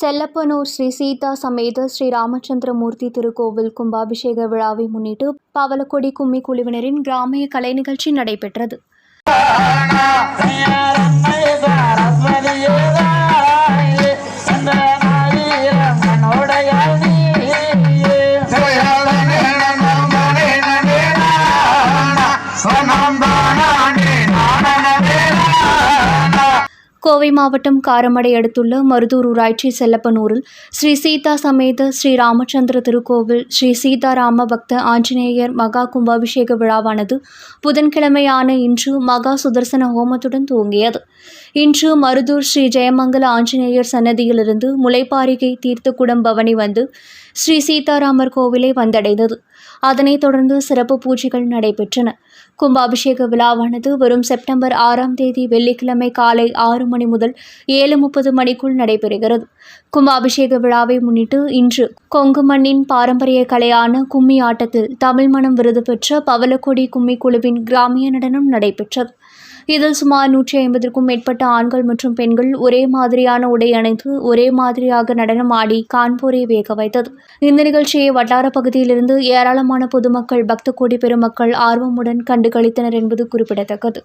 செல்லப்பனூர் ஸ்ரீ சீதா சமேத ஸ்ரீ ராமச்சந்திரமூர்த்தி திருக்கோவில் கும்பாபிஷேக விழாவை முன்னிட்டு பவலக்கொடி கும்மி குழுவினரின் கிராமிய கலை நிகழ்ச்சி நடைபெற்றது. கோவை மாவட்டம் காரமடை அடுத்துள்ள மருதூர் ஊராட்சி செல்லப்பனூரில் ஸ்ரீ சீதா சமேத ஸ்ரீ ராமச்சந்திர திருக்கோவில் ஸ்ரீ சீதாராம பக்த ஆஞ்சநேயர் மகா கும்பாபிஷேக விழாவானது புதன்கிழமையான இன்று மகா சுதர்சன ஹோமத்துடன் துவங்கியது. இன்று மருதூர் ஸ்ரீ ஜெயமங்கல ஆஞ்சநேயர் சன்னதியிலிருந்து முளைப்பாரிகை தீர்த்தக்குடம் பவனி வந்து ஸ்ரீ சீதாராமர் கோவிலை வந்தடைந்தது. அதனைத் தொடர்ந்து சிறப்பு பூஜைகள் நடைபெற்றன. கும்பாபிஷேக விழாவானது வரும் செப்டம்பர் ஆறாம் தேதி வெள்ளிக்கிழமை காலை ஆறு மணி முதல் ஏழு முப்பது மணிக்குள் நடைபெறுகிறது. கும்பாபிஷேக விழாவை முன்னிட்டு இன்று கொங்கு மண்ணின் பாரம்பரிய கலையான கும்மி ஆட்டத்தில் தமிழ் மனம் விருது பெற்ற பவளக்கொடி கும்மி குழுவின் கிராமிய நடனம் நடைபெற்றது. இதில் சுமார் நூற்றி ஐம்பதற்கும் மேற்பட்ட ஆண்கள் மற்றும் பெண்கள் ஒரே மாதிரியான உடை அணிந்து ஒரே மாதிரியாக நடனம் ஆடி கான்பூரை வேக வைத்தது. இந்த நிகழ்ச்சியை வட்டார பகுதியிலிருந்து ஏராளமான பொதுமக்கள் பக்த கோடி பெருமக்கள் ஆர்வமுடன் கண்டுகளித்தனர் என்பது குறிப்பிடத்தக்கது.